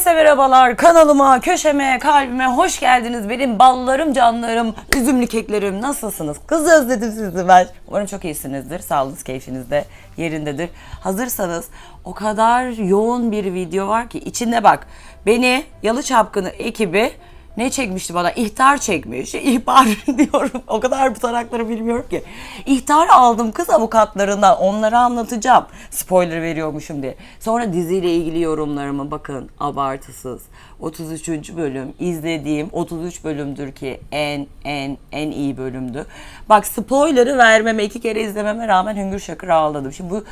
Herkese merhabalar. Kanalıma, köşeme, kalbime hoş geldiniz. Benim ballarım, canlarım, üzümlü keklerim. Nasılsınız? Kız özledim sizi ben. Umarım çok iyisinizdir. Sağlığınız, keyfiniz de yerindedir. Hazırsanız o kadar yoğun bir video var ki içinde bak beni Yalı Çapkını ekibi ne çekmişti bana? İhtar çekmiş. İhbar diyorum. O kadar bu tarakları bilmiyorum ki. İhtar aldım kız avukatlarından. Onları anlatacağım. Spoiler veriyormuşum diye. Sonra diziyle ilgili yorumlarımı bakın abartısız. 33. bölüm izlediğim 33 bölümdür ki en en en iyi bölümdü. Bak spoiler'ı vermeme iki kere izlememe rağmen hüngür şakır ağladım. Şimdi bu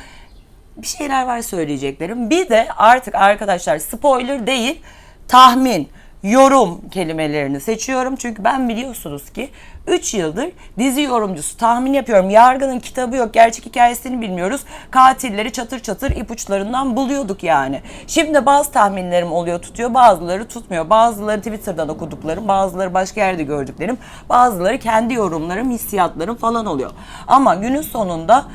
bir şeyler var söyleyeceklerim. Bir de artık arkadaşlar spoiler değil tahmin, yorum kelimelerini seçiyorum. Çünkü ben biliyorsunuz ki 3 yıldır dizi yorumcusu tahmin yapıyorum. Yargının kitabı yok, gerçek hikayesini bilmiyoruz. Katilleri çatır çatır ipuçlarından buluyorduk yani. Şimdi bazı tahminlerim oluyor tutuyor, bazıları tutmuyor. Bazıları Twitter'dan okuduklarım, bazıları başka yerde gördüklerim, bazıları kendi yorumlarım, hissiyatlarım falan oluyor. Ama günün sonunda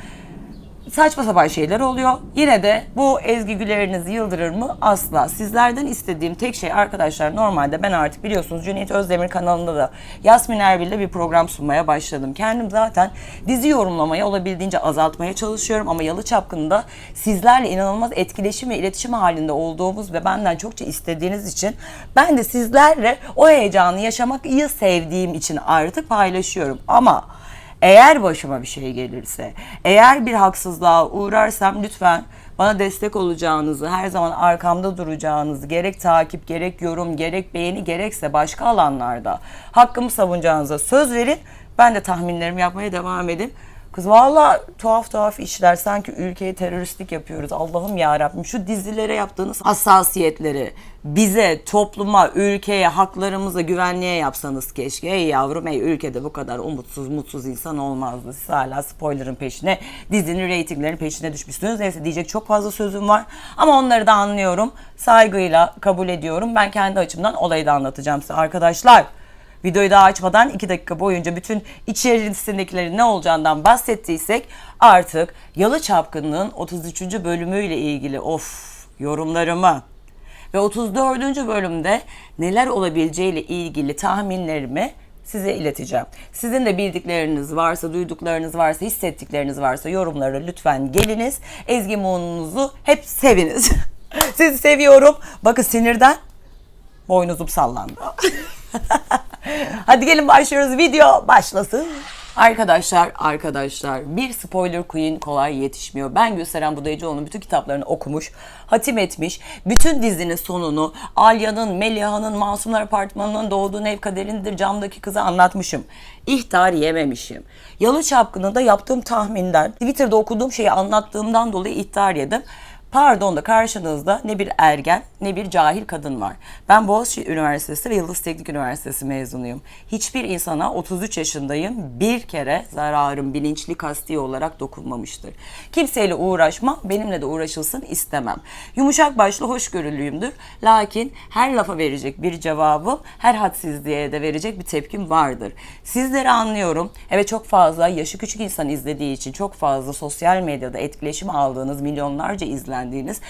saçma sapan şeyler oluyor. Yine de bu Ezgi Güler'inizi yıldırır mı? Asla. Sizlerden istediğim tek şey arkadaşlar normalde ben artık biliyorsunuz Cüneyt Özdemir kanalında da Yasmin Erbil'le bir program sunmaya başladım. Kendim zaten dizi yorumlamayı olabildiğince azaltmaya çalışıyorum ama Yalı Çapkın'da sizlerle inanılmaz etkileşim ve iletişim halinde olduğumuz ve benden çokça istediğiniz için ben de sizlerle o heyecanı yaşamak iyi sevdiğim için artık paylaşıyorum. Ama eğer başıma bir şey gelirse, eğer bir haksızlığa uğrarsam lütfen bana destek olacağınızı, her zaman arkamda duracağınızı, gerek takip, gerek yorum, gerek beğeni, gerekse başka alanlarda hakkımı savunacağınıza söz verin. Ben de tahminlerimi yapmaya devam edeyim. Kız valla tuhaf tuhaf işler sanki ülkeye teröristlik yapıyoruz. Allah'ım ya Rabbim şu dizilere yaptığınız hassasiyetleri bize, topluma, ülkeye, haklarımıza, güvenliğe yapsanız keşke. Ey yavrum ey ülkede bu kadar umutsuz, mutsuz insan olmazdı. Siz hala spoilerın peşine, dizinin reytinglerin peşine düşmüşsünüz. Neyse diyecek çok fazla sözüm var. Ama onları da anlıyorum. Saygıyla kabul ediyorum. Ben kendi açımdan olayı da anlatacağım size arkadaşlar. Videoyu daha açmadan 2 dakika boyunca bütün içerisindekilerin ne olacağından bahsettiysek artık Yalı Çapkını'nın 33. bölümüyle ilgili of yorumlarımı ve 34. bölümde neler olabileceğiyle ilgili tahminlerimi size ileteceğim. Sizin de bildikleriniz varsa, duyduklarınız varsa, hissettikleriniz varsa yorumlara lütfen geliniz. Ezgi Moğun'unuzu hep seviniz. Sizi seviyorum. Bakın sinirden boynuzum sallandı. Hadi gelin başlıyoruz. Video başlasın. Arkadaşlar, arkadaşlar bir spoiler queen kolay yetişmiyor. Ben Gülseren Budayıcıoğlu'nun bütün kitaplarını okumuş, hatim etmiş. Bütün dizinin sonunu Alya'nın, Meliha'nın, Masumlar Apartmanı'nın doğduğun ev kaderindir camdaki kızı anlatmışım. İhtar yememişim. Yalı Çapkını'nda yaptığım tahminden, Twitter'da okuduğum şeyi anlattığımdan dolayı ihtar yedim. Pardon da karşınızda ne bir ergen ne bir cahil kadın var. Ben Boğaziçi Üniversitesi ve Yıldız Teknik Üniversitesi mezunuyum. Hiçbir insana 33 yaşındayım bir kere zararım bilinçli kasti olarak dokunmamıştır. Kimseyle uğraşma benimle de uğraşılsın istemem. Yumuşak başlı hoşgörülüyümdür. Lakin her lafa verecek bir cevabım her hadsizliğe de verecek bir tepkim vardır. Sizleri anlıyorum. Evet çok fazla yaşı küçük insan izlediği için çok fazla sosyal medyada etkileşim aldığınız milyonlarca izlendiğiniz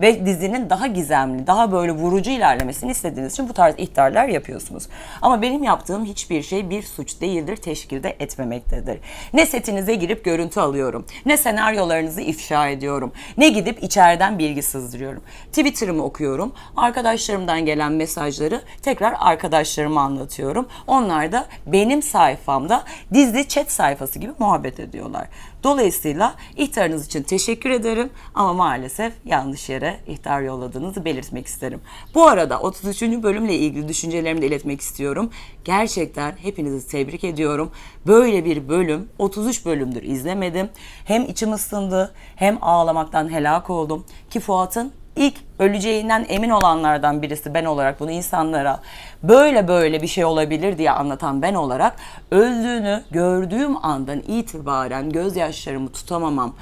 ve dizinin daha gizemli, daha böyle vurucu ilerlemesini istediğiniz için bu tarz ihtarlar yapıyorsunuz. Ama benim yaptığım hiçbir şey bir suç değildir, teşkilde etmemektedir. Ne setinize girip görüntü alıyorum, ne senaryolarınızı ifşa ediyorum, ne gidip içeriden bilgi sızdırıyorum. Twitter'ımı okuyorum, arkadaşlarımdan gelen mesajları tekrar arkadaşlarıma anlatıyorum. Onlar da benim sayfamda dizi chat sayfası gibi muhabbet ediyorlar. Dolayısıyla ihtarınız için teşekkür ederim ama maalesef yanlış yere ihtar yolladığınızı belirtmek isterim. Bu arada 33. bölümle ilgili düşüncelerimi de iletmek istiyorum. Gerçekten hepinizi tebrik ediyorum. Böyle bir bölüm 33 bölümdür izlemedim. Hem içim ısındı hem ağlamaktan helak oldum. Ki Fuat'ın ilk öleceğinden emin olanlardan birisi ben olarak bunu insanlara böyle böyle bir şey olabilir diye anlatan ben olarak öldüğünü gördüğüm andan itibaren gözyaşlarımı tutamamam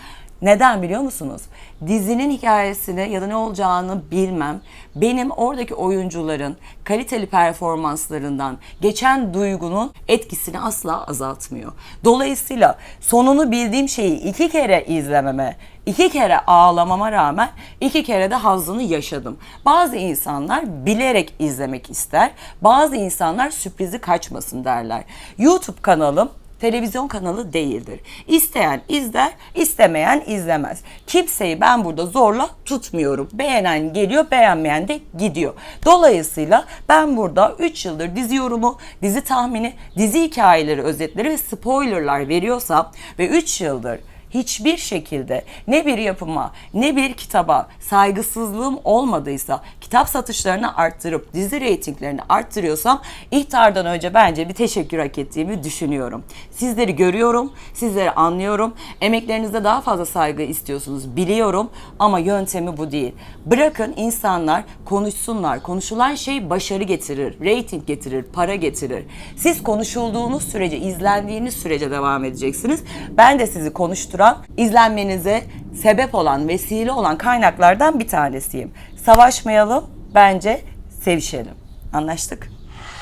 Neden biliyor musunuz? Dizinin hikayesini ya da ne olacağını bilmem. Benim oradaki oyuncuların kaliteli performanslarından geçen duygunun etkisini asla azaltmıyor. Dolayısıyla sonunu bildiğim şeyi iki kere izlememe, iki kere ağlamama rağmen iki kere de hazzını yaşadım. Bazı insanlar bilerek izlemek ister, bazı insanlar sürprizi kaçmasın derler. YouTube kanalım televizyon kanalı değildir. İsteyen izler, istemeyen izlemez. Kimseyi ben burada zorla tutmuyorum. Beğenen geliyor, beğenmeyen de gidiyor. Dolayısıyla ben burada 3 yıldır dizi yorumu, dizi tahmini, dizi hikayeleri, özetleri ve spoilerlar veriyorsam ve 3 yıldır hiçbir şekilde ne bir yapıma ne bir kitaba saygısızlığım olmadıysa kitap satışlarını arttırıp dizi reytinglerini arttırıyorsam ihtardan önce bence bir teşekkür hak ettiğimi düşünüyorum. Sizleri görüyorum, sizleri anlıyorum. Emeklerinize daha fazla saygı istiyorsunuz biliyorum ama yöntemi bu değil. Bırakın insanlar konuşsunlar. Konuşulan şey başarı getirir, reyting getirir, para getirir. Siz konuşulduğunuz sürece, izlendiğiniz sürece devam edeceksiniz. Ben de sizi konuşturan, izlenmenize sebep olan, vesile olan kaynaklardan bir tanesiyim. Savaşmayalım, bence sevişelim. Anlaştık?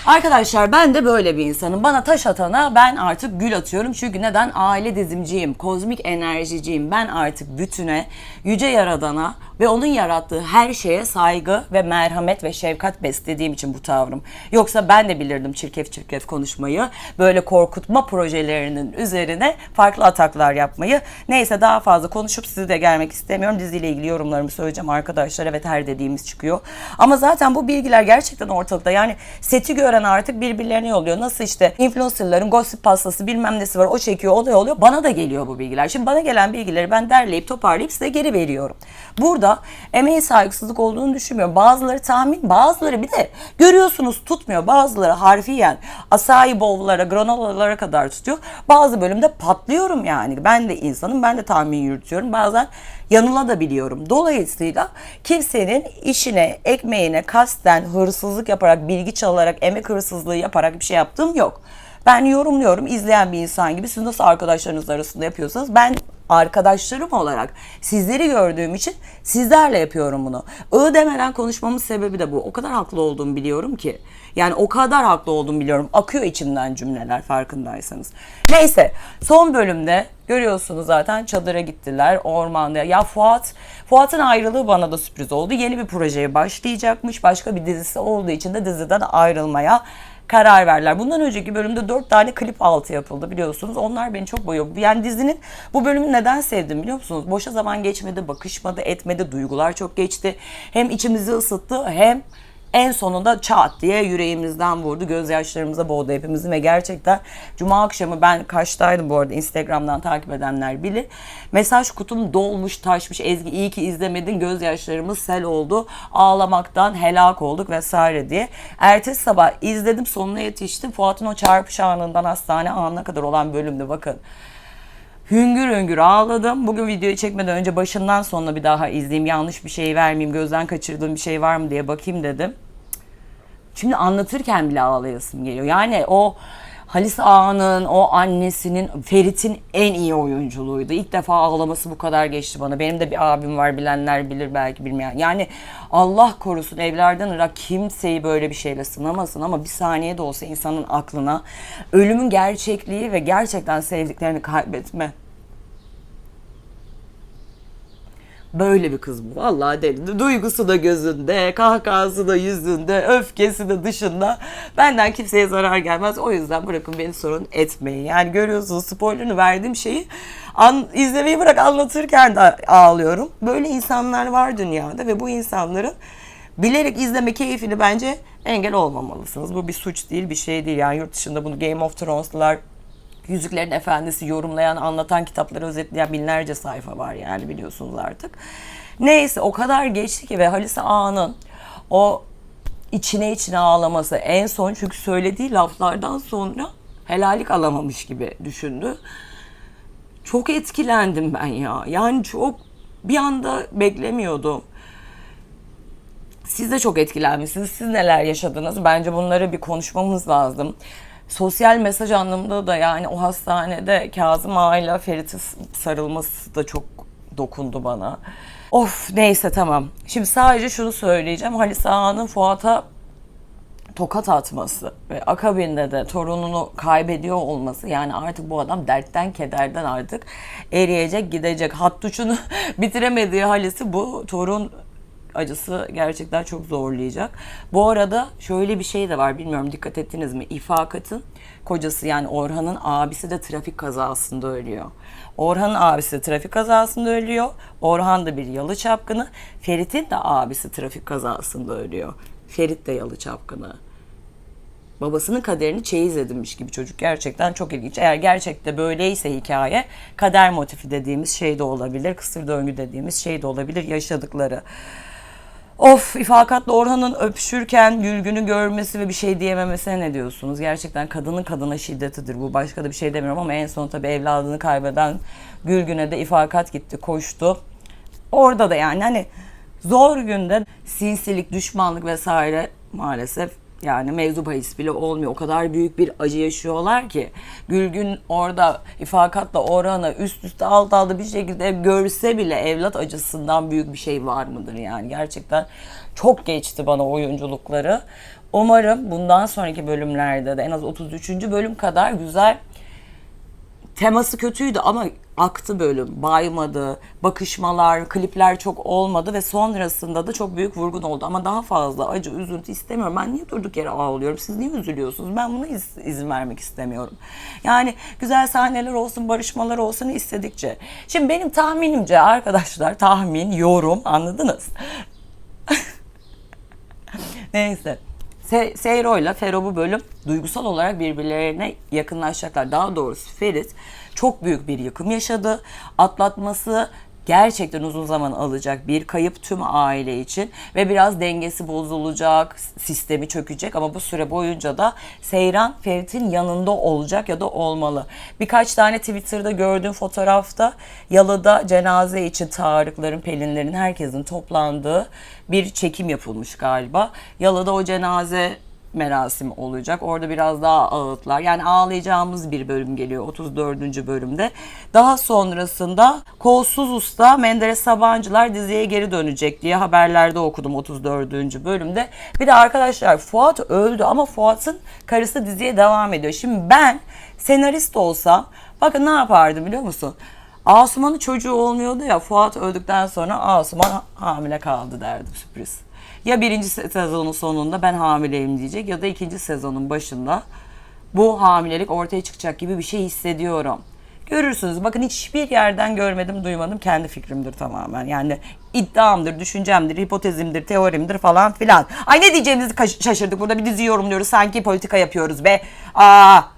Arkadaşlar ben de böyle bir insanım. Bana taş atana ben artık gül atıyorum. Çünkü neden? Aile dizimciyim, kozmik enerjiciyim. Ben artık bütüne, yüce yaradana ve onun yarattığı her şeye saygı ve merhamet ve şefkat beslediğim için bu tavrım. Yoksa ben de bilirdim çirkef çirkef konuşmayı. Böyle korkutma projelerinin üzerine farklı ataklar yapmayı. Neyse daha fazla konuşup sizi de gelmek istemiyorum. Diziyle ilgili yorumlarımı söyleyeceğim arkadaşlar. Evet her dediğimiz çıkıyor. Ama zaten bu bilgiler gerçekten ortalıkta. Yani seti gören artık birbirlerine yolluyor. Nasıl işte influencerların gossip pastası bilmem nesi var o çekiyor olay oluyor. Bana da geliyor bu bilgiler. Şimdi bana gelen bilgileri ben derleyip toparlayıp size geri veriyorum. Burada emeğe saygısızlık olduğunu düşünmüyorum. Bazıları tahmin, bazıları bir de görüyorsunuz tutmuyor. Bazıları harfiyen asai bowl'lara, granolalara kadar tutuyor. Bazı bölümde patlıyorum yani. Ben de insanım, ben de tahmin yürütüyorum. Bazen yanılabiliyorum. Dolayısıyla kimsenin işine, ekmeğine kasten hırsızlık yaparak, bilgi çalarak, emek hırsızlığı yaparak bir şey yaptığım yok. Ben yorumluyorum izleyen bir insan gibi. Siz nasıl arkadaşlarınız arasında yapıyorsanız ben arkadaşlarım olarak sizleri gördüğüm için sizlerle yapıyorum bunu. I demeden konuşmamın sebebi de bu. O kadar haklı olduğumu biliyorum ki. Yani o kadar haklı olduğumu biliyorum. Akıyor içimden cümleler farkındaysanız. Neyse son bölümde görüyorsunuz zaten çadıra gittiler ormanda. Ya Fuat, Fuat'ın ayrılığı bana da sürpriz oldu. Yeni bir projeye başlayacakmış. Başka bir dizisi olduğu için de diziden ayrılmaya karar verdiler. Bundan önceki bölümde dört tane klip altı yapıldı biliyorsunuz. Onlar beni çok boyuyor. Yani dizinin bu bölümünü neden sevdim biliyor musunuz? Boşa zaman geçmedi, bakışmadı, etmedi, duygular çok geçti. Hem içimizi ısıttı hem en sonunda çat diye yüreğimizden vurdu. Gözyaşlarımıza boğdu hepimizin ve gerçekten cuma akşamı ben kaçtaydım bu arada Instagram'dan takip edenler bilir. Mesaj kutum dolmuş taşmış. Ezgi iyi ki izlemedin gözyaşlarımız sel oldu. Ağlamaktan helak olduk vesaire diye. Ertesi sabah izledim sonuna yetiştim. Fuat'ın o çarpış anından hastane anına kadar olan bölümde bakın. Hüngür hüngür ağladım. Bugün videoyu çekmeden önce başından sonuna bir daha izleyeyim. Yanlış bir şey vermeyeyim. Gözden kaçırdığım bir şey var mı diye bakayım dedim. Şimdi anlatırken bile ağlayasım geliyor. Yani o Halis Ağa'nın, o annesinin, Ferit'in en iyi oyunculuğuydu. İlk defa ağlaması bu kadar geçti bana. Benim de bir abim var bilenler bilir belki bilmeyen. Yani Allah korusun evlerden ırak kimseyi böyle bir şeyle sınamasın ama bir saniye de olsa insanın aklına ölümün gerçekliği ve gerçekten sevdiklerini kaybetme Böyle bir kız bu. Vallahi deli. Duygusu da gözünde, kahkahası da yüzünde, öfkesi de dışında. Benden kimseye zarar gelmez. O yüzden bırakın beni sorun etmeyin. Yani görüyorsunuz spoilerını verdiğim şeyi an, izlemeyi bırak anlatırken de ağlıyorum. Böyle insanlar var dünyada ve bu insanların bilerek izleme keyfini bence engel olmamalısınız. Bu bir suç değil, bir şey değil. Yani yurt dışında bunu Game of Thrones'lar Yüzüklerin Efendisi yorumlayan, anlatan kitapları özetleyen binlerce sayfa var yani biliyorsunuz artık. Neyse o kadar geçti ki ve Halise Ağa'nın o içine içine ağlaması en son çünkü söylediği laflardan sonra helallik alamamış gibi düşündü. Çok etkilendim ben ya. Yani çok bir anda beklemiyordum. Siz de çok etkilenmişsiniz. Siz neler yaşadınız? Bence bunları bir konuşmamız lazım sosyal mesaj anlamında da yani o hastanede Kazım Ağa'yla Ferit'e sarılması da çok dokundu bana. Of neyse tamam. Şimdi sadece şunu söyleyeceğim. Halis Ağa'nın Fuat'a tokat atması ve akabinde de torununu kaybediyor olması yani artık bu adam dertten kederden artık eriyecek gidecek. Hattuç'unu bitiremediği Halis'i bu torun acısı gerçekten çok zorlayacak. Bu arada şöyle bir şey de var bilmiyorum dikkat ettiniz mi? İfakat'ın kocası yani Orhan'ın abisi de trafik kazasında ölüyor. Orhan'ın abisi de trafik kazasında ölüyor. Orhan da bir yalı çapkını. Ferit'in de abisi trafik kazasında ölüyor. Ferit de yalı çapkını babasının kaderini çeyiz edinmiş gibi çocuk gerçekten çok ilginç. Eğer gerçekte böyleyse hikaye kader motifi dediğimiz şey de olabilir. Kısır döngü dediğimiz şey de olabilir yaşadıkları. Of İfakat'la Orhan'ın öpüşürken Gülgün'ü görmesi ve bir şey diyememesine ne diyorsunuz? Gerçekten kadının kadına şiddetidir bu. Başka da bir şey demiyorum ama en son tabii evladını kaybeden Gülgün'e de İfakat gitti, koştu. Orada da yani hani zor günde sinsilik, düşmanlık vesaire maalesef yani mevzu bahis bile olmuyor. O kadar büyük bir acı yaşıyorlar ki. Gülgün orada ifakatla Orhan'a üst üste alt alta bir şekilde görse bile evlat acısından büyük bir şey var mıdır yani. Gerçekten çok geçti bana oyunculukları. Umarım bundan sonraki bölümlerde de en az 33. bölüm kadar güzel teması kötüydü ama aktı bölüm. Baymadı, bakışmalar, klipler çok olmadı ve sonrasında da çok büyük vurgun oldu. Ama daha fazla acı, üzüntü istemiyorum. Ben niye durduk yere ağlıyorum? Siz niye üzülüyorsunuz? Ben buna iz- izin vermek istemiyorum. Yani güzel sahneler olsun, barışmalar olsun istedikçe. Şimdi benim tahminimce arkadaşlar, tahmin, yorum anladınız? Neyse. Se Seyro ile Fero bu bölüm duygusal olarak birbirlerine yakınlaşacaklar. Daha doğrusu Ferit çok büyük bir yıkım yaşadı. Atlatması gerçekten uzun zaman alacak bir kayıp tüm aile için ve biraz dengesi bozulacak, sistemi çökecek ama bu süre boyunca da Seyran Ferit'in yanında olacak ya da olmalı. Birkaç tane Twitter'da gördüğüm fotoğrafta Yalı'da cenaze için Tarıkların, Pelinlerin, herkesin toplandığı bir çekim yapılmış galiba. Yalı'da o cenaze merasim olacak. Orada biraz daha ağıtlar. Yani ağlayacağımız bir bölüm geliyor 34. bölümde. Daha sonrasında Kolsuz Usta Menderes Sabancılar diziye geri dönecek diye haberlerde okudum 34. bölümde. Bir de arkadaşlar Fuat öldü ama Fuat'ın karısı diziye devam ediyor. Şimdi ben senarist olsam bakın ne yapardım biliyor musun? Asuman'ın çocuğu olmuyordu ya Fuat öldükten sonra Asuman hamile kaldı derdim sürpriz. Ya birinci se- sezonun sonunda ben hamileyim diyecek ya da ikinci sezonun başında bu hamilelik ortaya çıkacak gibi bir şey hissediyorum. Görürsünüz. Bakın hiçbir yerden görmedim, duymadım. Kendi fikrimdir tamamen. Yani iddiamdır, düşüncemdir, hipotezimdir, teorimdir falan filan. Ay ne diyeceğimizi şaşırdık. Burada bir dizi yorumluyoruz. Sanki politika yapıyoruz be. Aa.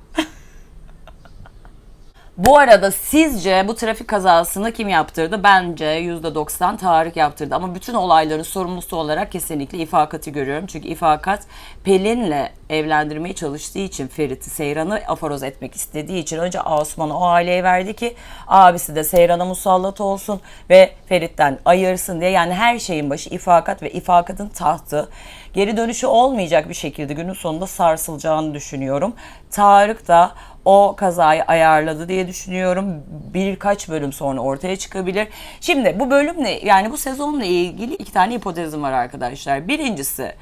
Bu arada sizce bu trafik kazasını kim yaptırdı? Bence %90 Tarık yaptırdı. Ama bütün olayların sorumlusu olarak kesinlikle İfakat'ı görüyorum. Çünkü İfakat Pelin'le evlendirmeye çalıştığı için Ferit'i, Seyran'ı aforoz etmek istediği için önce Asuman'ı o aileye verdi ki abisi de Seyran'a musallat olsun ve Ferit'ten ayırsın diye. Yani her şeyin başı İfakat ve İfakat'ın tahtı geri dönüşü olmayacak bir şekilde günün sonunda sarsılacağını düşünüyorum. Tarık da o kazayı ayarladı diye düşünüyorum. Birkaç bölüm sonra ortaya çıkabilir. Şimdi bu bölümle yani bu sezonla ilgili iki tane hipotezim var arkadaşlar. Birincisi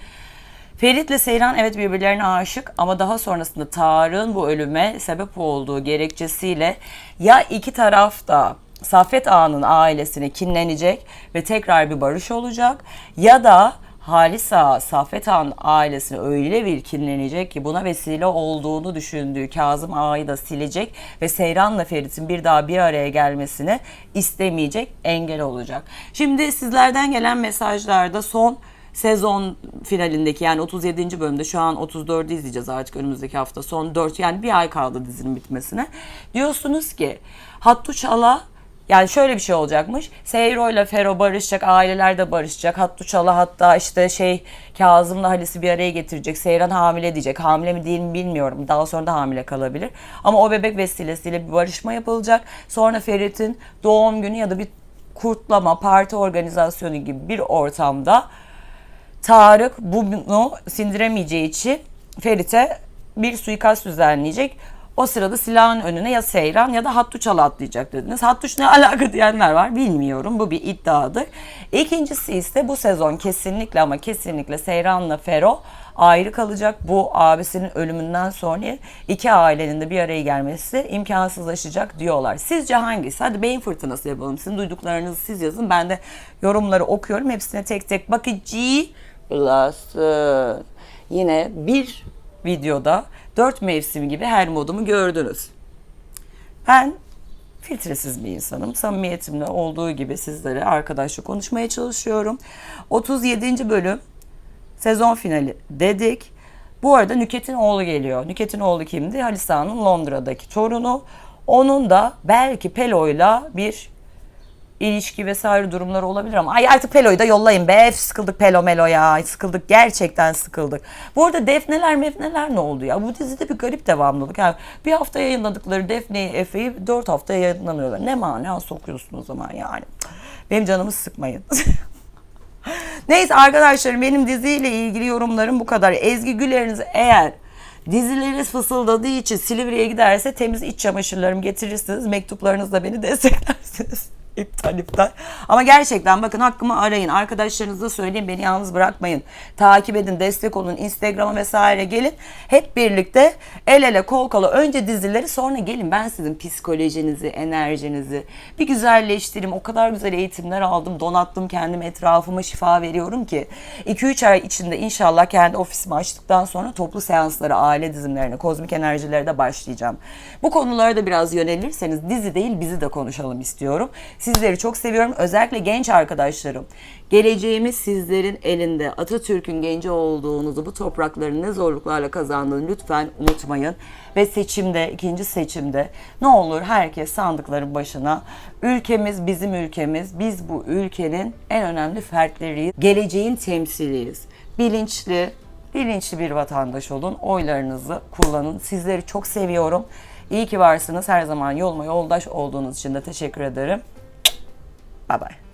Ferit'le Seyran evet birbirlerine aşık ama daha sonrasında Tarık'ın bu ölüme sebep olduğu gerekçesiyle ya iki taraf da Saffet Ağa'nın ailesine kinlenecek ve tekrar bir barış olacak ya da Halis Ağa, Saffet Ağa'nın ailesine öyle bir kinlenecek ki buna vesile olduğunu düşündüğü Kazım Ağa'yı da silecek ve Seyran'la Ferit'in bir daha bir araya gelmesini istemeyecek, engel olacak. Şimdi sizlerden gelen mesajlarda son sezon finalindeki yani 37. bölümde şu an 34'ü izleyeceğiz artık önümüzdeki hafta son 4 yani bir ay kaldı dizinin bitmesine. Diyorsunuz ki Hattu Çala yani şöyle bir şey olacakmış. Seyro ile Fero barışacak, aileler de barışacak. Hattu Çala hatta işte şey Kazım'la Halis'i bir araya getirecek. Seyran hamile diyecek. Hamile mi değil mi bilmiyorum. Daha sonra da hamile kalabilir. Ama o bebek vesilesiyle bir barışma yapılacak. Sonra Ferit'in doğum günü ya da bir kurtlama, parti organizasyonu gibi bir ortamda Tarık bunu sindiremeyeceği için Ferit'e bir suikast düzenleyecek. O sırada silahın önüne ya Seyran ya da Hattuçalı atlayacak dediniz. Hattuç ne alaka diyenler var bilmiyorum. Bu bir iddiadır. İkincisi ise bu sezon kesinlikle ama kesinlikle Seyran'la Fero ayrı kalacak. Bu abisinin ölümünden sonra iki ailenin de bir araya gelmesi imkansızlaşacak diyorlar. Sizce hangisi? Hadi beyin fırtınası yapalım. Sizin duyduklarınızı siz yazın. Ben de yorumları okuyorum. Hepsine tek tek bakıcı bulasın. Yine bir videoda dört mevsim gibi her modumu gördünüz. Ben filtresiz bir insanım. Samimiyetimle olduğu gibi sizlere arkadaşça konuşmaya çalışıyorum. 37. bölüm sezon finali dedik. Bu arada Nüket'in oğlu geliyor. Nüket'in oğlu kimdi? Halisa'nın Londra'daki torunu. Onun da belki Pelo'yla bir ilişki vesaire durumları olabilir ama ay artık Pelo'yu da yollayın be sıkıldık Pelo Melo ya sıkıldık gerçekten sıkıldık. Bu arada Defneler mefneler ne oldu ya bu dizide bir garip devamlılık yani bir hafta yayınladıkları Defne'yi Efe'yi dört hafta yayınlanıyorlar ne mana sokuyorsun o zaman yani benim canımı sıkmayın. Neyse arkadaşlarım benim diziyle ilgili yorumlarım bu kadar. Ezgi Güler'iniz eğer dizileriniz fısıldadığı için Silivri'ye giderse temiz iç çamaşırlarımı getirirsiniz. Mektuplarınızla beni desteklersiniz. İptal iptal. Ama gerçekten bakın hakkımı arayın. Arkadaşlarınıza söyleyin beni yalnız bırakmayın. Takip edin, destek olun. Instagram'a vesaire gelin. Hep birlikte el ele kol kola önce dizileri sonra gelin. Ben sizin psikolojinizi, enerjinizi bir güzelleştireyim. O kadar güzel eğitimler aldım. Donattım kendim etrafıma şifa veriyorum ki 2-3 ay içinde inşallah kendi ofisimi açtıktan sonra toplu seanslara, aile dizimlerine, kozmik enerjilere de başlayacağım. Bu konulara da biraz yönelirseniz dizi değil bizi de konuşalım istiyorum. Sizleri çok seviyorum. Özellikle genç arkadaşlarım. Geleceğimiz sizlerin elinde. Atatürk'ün genci olduğunuzu, bu toprakların ne zorluklarla kazandığını lütfen unutmayın. Ve seçimde, ikinci seçimde ne olur herkes sandıkların başına. Ülkemiz bizim ülkemiz. Biz bu ülkenin en önemli fertleriyiz. Geleceğin temsiliyiz. Bilinçli, bilinçli bir vatandaş olun. Oylarınızı kullanın. Sizleri çok seviyorum. İyi ki varsınız. Her zaman yoluma yoldaş olduğunuz için de teşekkür ederim. Bye bye.